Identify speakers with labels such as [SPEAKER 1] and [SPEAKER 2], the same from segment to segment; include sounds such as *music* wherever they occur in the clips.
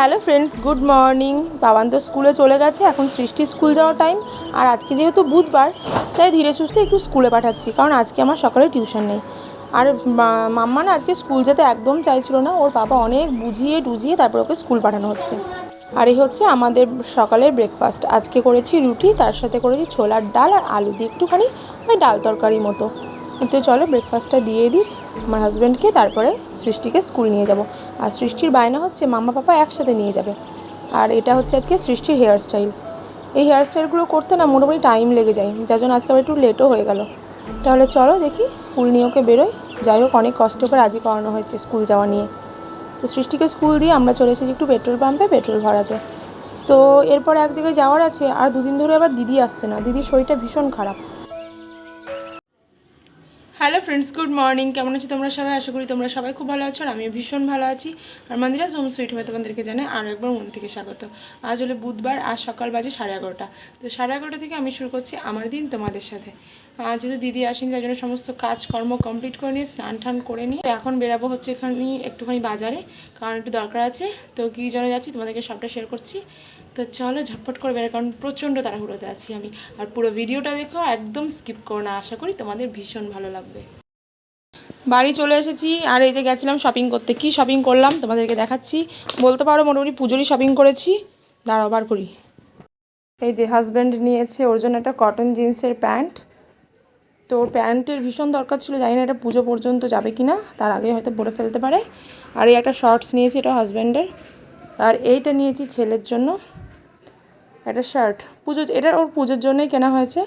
[SPEAKER 1] Hello friends, good morning. Baban তো স্কুলে চলে গেছে, এখন সৃষ্টি স্কুল যাওয়ার টাইম। আর আজকে যেহেতু বুধবার, তাই ধীরে সুস্থে একটু স্কুলে পাঠাচ্ছি, কারণ আজকে আমার সকালে টিউশন নেই। আর মাম্মা না আজকে স্কুল যেতে একদম চাইছিল না, ওর বাবা অনেক বুঝিয়ে টুজিয়ে তারপর ওকে স্কুল পাঠানো হচ্ছে। আর এই হচ্ছে আমাদের সকালের ব্রেকফাস্ট আজকে করেছি রুটি, তার সাথে করেছি ছোলার ডাল আর আলু দিয়ে একটুখানি ওই ডাল তরকারি মতো। তো চলো ব্রেকফাস্টটা দিয়ে দিই। আমার হাজব্যান্ডকে তারপরে সৃষ্টিকে স্কুল নিয়ে যাব। আর সৃষ্টির বায়না হচ্ছে মামা পাপা একসাথে নিয়ে যাবে। আর এটা হচ্ছে আজকে সৃষ্টির হেয়ার স্টাইল এই হেয়ার স্টাইলগুলো করতে না মোটামুটি টাইম লেগে যায়। যার জন্য আজকে আবার একটু লেটও হয়ে গেল। তাহলে চলো দেখি স্কুল নিয়ে ওকে বেরোয় যাই হোক, অনেক কষ্ট করে আজই করানো হয়েছে স্কুল যাওয়া নিয়ে। তো সৃষ্টিকে স্কুল দিয়ে আমরা চলে এসেছি একটু পেট্রোল পাম্পে পেট্রোল ভরাতে। তো এরপর এক জায়গায় যাওয়ার আছে। আর দুদিন ধরে আবার দিদি আসছে না। দিদির শরীরটা ভীষণ খারাপ। হ্যালো ফ্রেন্ডস গুড মর্নিং কেমন আছো তোমরা সবাই? আশা করি তোমরা সবাই খুব ভালো আছো আর আমিও ভীষণ ভালো আছি। আর মন্দিরা হোম সুইট হবে তোমাদেরকে জানে আরও একবার মন থেকে স্বাগত। আজ হলো বুধবার আর সকাল বাজে সাড়ে এগারোটা। তো সাড়ে এগারোটা থেকে আমি শুরু করছি আমার দিন তোমাদের সাথে। যেহেতু দিদি আসেনি তার জন্য সমস্ত কাজকর্ম কমপ্লিট করে নিয়ে, স্নান টান করে নিয়ে এখন বেরাবো হচ্ছে এখানে একটুখানি বাজারে। কারণ একটু দরকার আছে। তো কী জন্য যাচ্ছি, তোমাদেরকে সবটা শেয়ার করছি। তো চলো ঝটপট করে বেরো কারণ প্রচণ্ড তাড়াহুড়োতে আছি আমি। আর পুরো ভিডিওটা দেখো, একদম স্কিপ করো না। আশা করি তোমাদের ভীষণ ভালো লাগবে। বাড়ি চলে এসেছি, আর এই যে গেছিলাম শপিং করতে। কি শপিং করলাম? তোমাদেরকে দেখাচ্ছি। বলতে পারো, মোটামুটি পুজোরই শপিং করেছি। দাঁড়াও, বার করি। এই যে হাজব্যান্ড নিয়েছে, ওর জন্য একটা কটন জিন্সের প্যান্ট তো ওর প্যান্টের ভীষণ দরকার ছিল, জানি না এটা পুজো পর্যন্ত যাবে কি না তার আগে হয়তো পরে ফেলতে পারে। আর এই একটা শর্টস নিয়েছি, এটা হাজব্যান্ডের আর এইটা নিয়েছি ছেলের জন্য। একটা শার্ট পুজো, এটা ওর পুজোর জন্যই কেনা হয়েছে।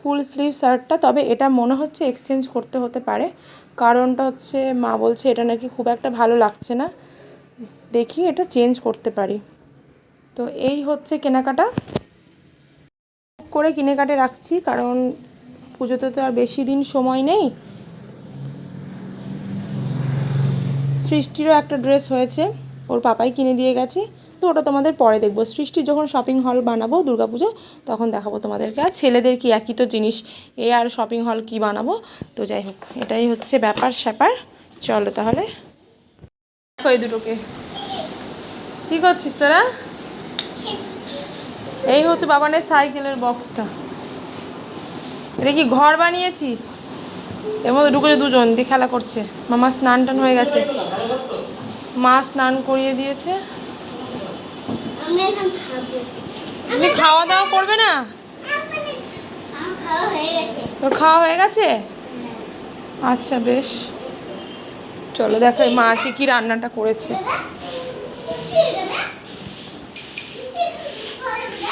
[SPEAKER 1] ফুল স্লিভ শার্টটা তবে এটা মনে হচ্ছে এক্সচেঞ্জ করতে হতে পারে। কারণটা হচ্ছে, মা বলছে এটা নাকি খুব একটা ভালো লাগছে না। দেখি এটা চেঞ্জ করতে পারি। তো এই হচ্ছে কেনাকাটা। করে কিনে কাটে রাখছি, কারণ পুজোতে তো আর বেশি দিন সময় নেই। সৃষ্টিরও একটা ড্রেস হয়েছে, ওর পাপাই কিনে দিয়ে গেছে। তো ওটা তোমাদের পরে দেখব। সৃষ্টির যখন শপিং হল বানাবো দুর্গাপুজো তখন দেখাবো তোমাদেরকে। আর ছেলেদের কি একই তো জিনিস, এ আর শপিং হল কি বানাবো? তো যাই হোক, এটাই হচ্ছে ব্যাপার স্যাপার। চলো তাহলে। দুটোকে। কী করছিস তোরা? এই হচ্ছে বাবানের সাইকেলের বক্সটা এটা কি ঘর বানিয়েছিস? এর মধ্যে ঢুকেছে দুজন দিয়ে খেলা করছে। মামা স্নান টান হয়ে গেছে। মা স্নান করিয়ে দিয়েছে। তুমি খাওয়া দাওয়া করবে না? তোর খাওয়া হয়ে গেছে? আচ্ছা বেশ। চলো দেখো মা আজকে কি রান্নাটা করেছে।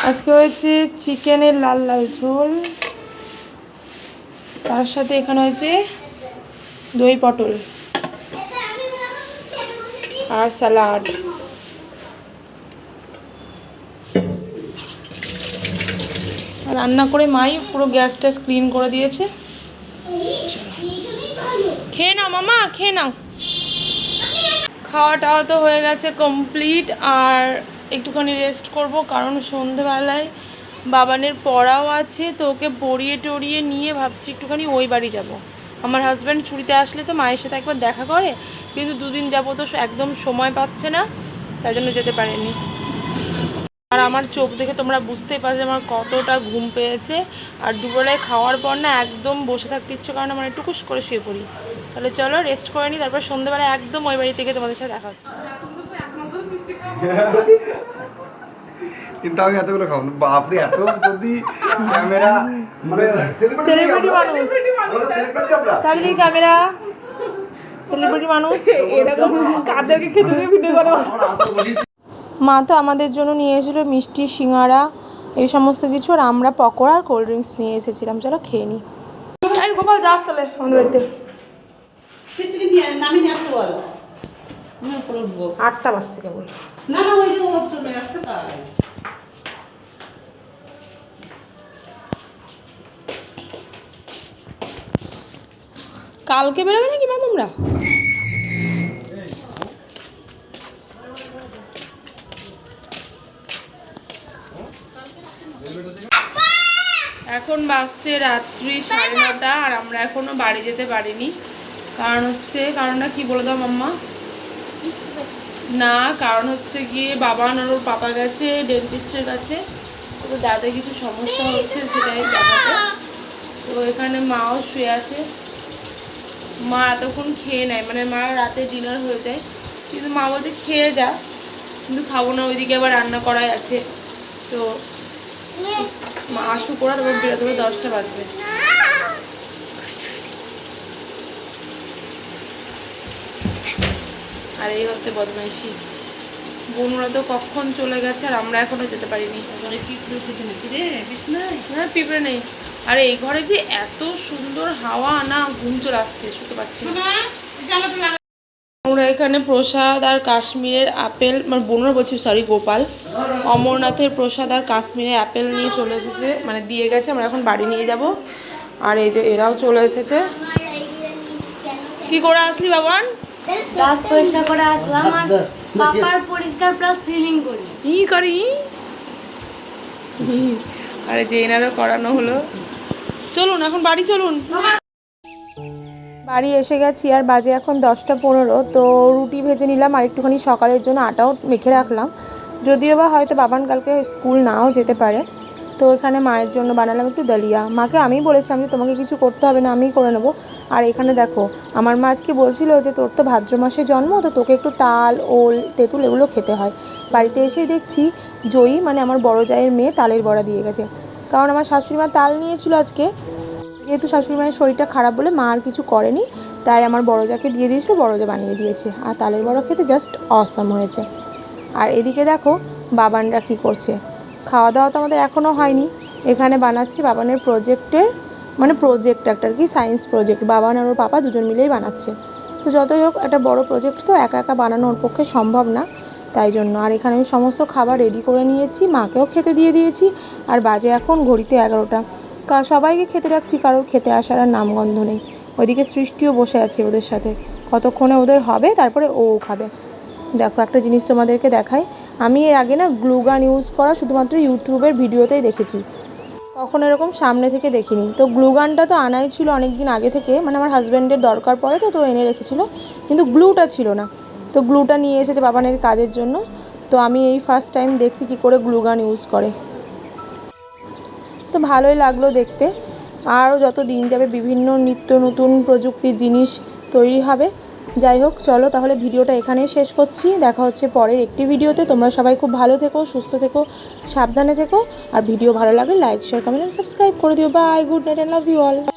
[SPEAKER 1] আজকে হয়েছে চিকেনের লাল লাল ঝোল। তার সাথে এখানে হয়েছে দই পটল আর স্যালাড। রান্না করে মাই পুরো গ্যাস ট্যাস ক্লিন করে দিয়েছে। খেয়ে নাও মামা, খেয়ে নাও। খাওয়া টাওয়া তো হয়ে গেছে কমপ্লিট, আর একটুখানি রেস্ট করব, কারণ সন্ধেবেলায় বাবানের পড়াও আছে, তো ওকে পড়িয়ে টড়িয়ে নিয়ে ভাবছি একটুখানি ওই বাড়ি যাব। আমার হাজব্যান্ড ছুটিতে আসলে তো মায়ের সাথে একবার দেখা করে, কিন্তু দুদিন যাব তো একদম সময় পাচ্ছে না, তাই জন্য যেতে পারেনি। আর আমার চোখ দেখে তোমরা বুঝতেই পারছ আমার কতটা ঘুম পেয়েছে, আর দুপুরবেলায় খাওয়ার পর না একদম বসে থাকতে ইচ্ছে কারণ আমার টুকুস করে শুয়ে পড়ি। তাহলে চলো রেস্ট করে নিই তারপর সন্ধ্যেবেলা একদম ওই বাড়ি থেকে তোমাদের সাথে দেখা হচ্ছে। *laughs*
[SPEAKER 2] কিন্তু আমি এতগুলো খাব না। বাপরে এত যদি ক্যামেরা মানে
[SPEAKER 1] সেলিব্রিটি মানুষ।
[SPEAKER 2] সেলিব্রিটি
[SPEAKER 1] চারিদিকে ক্যামেরা? সেলিব্রিটি মানুষ? কাদেরকে খেতে দিয়ে ভিডিও করো মা তো আমাদের জন্য নিয়ে এসেছিল মিষ্টি সিঙ্গারা এই সমস্ত কিছু আর আমরা পকোড়া আর কোল্ড ড্রিঙ্কস নিয়ে এসেছিলাম। চলো খেয়ে নিই এই গোপাল যাস তাহলে আমাদের বাড়িতে। আটটা বাজছে কেবল।
[SPEAKER 3] না না ওই যে ও চলে আসছে তাই
[SPEAKER 1] কালকে বেরোবে নাকি মা তোমরা? এখন বাজছে রাত্রি সাড়ে নটা আর আমরা এখনও বাড়ি যেতে পারিনি। কারণ হচ্ছে, কারণটা কি বলে দাও মাম্মা? না, কারণ হচ্ছে গিয়ে বাবা আর ওর পাপা গেছে ডেন্টিস্টের কাছে। তো দাদা কিছু সমস্যা হচ্ছে সেটাই দেখাতে। তো এখানে মাও শুয়ে আছে। মা এতক্ষণ খেয়ে নেয়। মানে মা রাতে ডিনার হয়ে যায়। কিন্তু মা বলছে, খেয়ে যা। কিন্তু খাব না, ওইদিকে আবার রান্না করাই আছে। তো মা আসু করা তারপর বেরোতে দশটা বাজবে। আর এই হচ্ছে বদমাইশি। বোনরা তো কখন চলে গেছে আর আমরা এখনও যেতে পারিনি।
[SPEAKER 3] হ্যাঁ পিঁপড়ে
[SPEAKER 1] নেই? আর এই ঘরে যে এত সুন্দর হাওয়া না ঘুম চলে আসছে শুতে পাচ্ছি আমরা এখানে প্রসাদ আর কাশ্মীরের আপেল মানে বোনরা বলছি সরি গোপাল। অমরনাথের প্রসাদ আর কাশ্মীরের আপেল নিয়ে চলে এসেছে মানে দিয়ে গেছে আমরা এখন বাড়ি নিয়ে যাব। আর এই যে এরাও চলে এসেছে। কি করে আসলি বাবান?
[SPEAKER 4] দাঁত পরিষ্কার করে আসলাম আর পাপার পরিষ্কার প্লাস ফিলিং করি।
[SPEAKER 1] কি করি আরে যে এনারও করানো হলো। চলুন এখন বাড়ি চলুন। বাড়ি এসে গেছি আর বাজে এখন দশটা পনেরো তো রুটি ভেজে নিলাম আর একটুখানি সকালের জন্য আটাও মেখে রাখলাম। যদিও বা হয়তো বাবান কালকে স্কুল নাও যেতে পারে। তো এখানে মায়ের জন্য বানালাম একটু দালিয়া। মাকে আমি বলেছিলাম যে, তোমাকে কিছু করতে হবে না, আমিই করে নেব। আর এখানে দেখো, আমার মা আজকে বলছিল যে, তোর তো ভাদ্র মাসে জন্ম, তো তোকে একটু তাল, ওল, তেঁতুল এগুলো খেতে হয়। বাড়িতে এসেই দেখছি জয়ী মানে আমার বড় জায়ের মেয়ে তালের বড়া দিয়ে গেছে। কারণ আমার শাশুড়ি মা তাল নিয়েছিল আজকে। যেহেতু শাশুড়ি মায়ের শরীরটা খারাপ বলে মা আর কিছু করেনি, তাই আমার বড় যাকে দিয়ে দিয়েছিল, বড় যা বানিয়ে দিয়েছে। আর তালের বড়া খেতে জাস্ট অসাম হয়েছে। আর এদিকে দেখো, বাবানরা কী করছে? খাওয়া দাওয়া তো আমাদের এখনও হয়নি। এখানে বানাচ্ছি বাবানের প্রজেক্টের মানে প্রজেক্ট একটা আর কি সায়েন্স প্রজেক্ট বাবান আর ওর পাপা দুজন মিলেই বানাচ্ছে। তো যতই হোক, একটা বড় প্রজেক্ট তো একা একা বানানো ওর পক্ষে সম্ভব না। তাই জন্য আর এখানে আমি সমস্ত খাবার রেডি করে নিয়েছি, মাকেও খেতে দিয়ে দিয়েছি, আর বাজে এখন ঘড়িতে এগারোটা। সবাইকে খেতে রাখছি কারোর খেতে আসার আর নামগন্ধ নেই। ওইদিকে সৃষ্টিও বসে আছে ওদের সাথে। কতক্ষণে ওদের হবে, তারপরে ও খাবে। দেখো, একটা জিনিস তোমাদেরকে দেখাই। আমি এর আগে না গ্লুগান ইউজ করা শুধুমাত্র ইউটিউবের ভিডিওতেই দেখেছি। কখনো এরকম সামনে থেকে দেখিনি। তো গ্লুগানটা তো আনাই ছিল অনেক দিন আগে থেকে। মানে আমার হাজব্যান্ডের দরকার পড়ে তো তো এনে রেখেছিল। কিন্তু গ্লুটা ছিল না। তো গ্লুটা নিয়ে এসেছে বাবানের কাজের জন্য। তো আমি এই ফার্স্ট টাইম দেখছি কি করে গ্লুগান ইউজ করে। তো ভালোই লাগল দেখতে। আরও যত দিন যাবে বিভিন্ন নিত্য নতুন প্রযুক্তির জিনিস তৈরি হবে। যাই হোক, চলো তাহলে ভিডিওটা এখানেই শেষ করছি। দেখা হচ্ছে পরের একটি ভিডিওতে। তোমরা সবাই খুব ভালো থেকো, সুস্থ থেকো, সাবধানে থেকো। আর ভিডিও ভালো লাগলে লাইক শেয়ার কমেন্ট সাবস্ক্রাইব করে দিও। Bye good night and love you all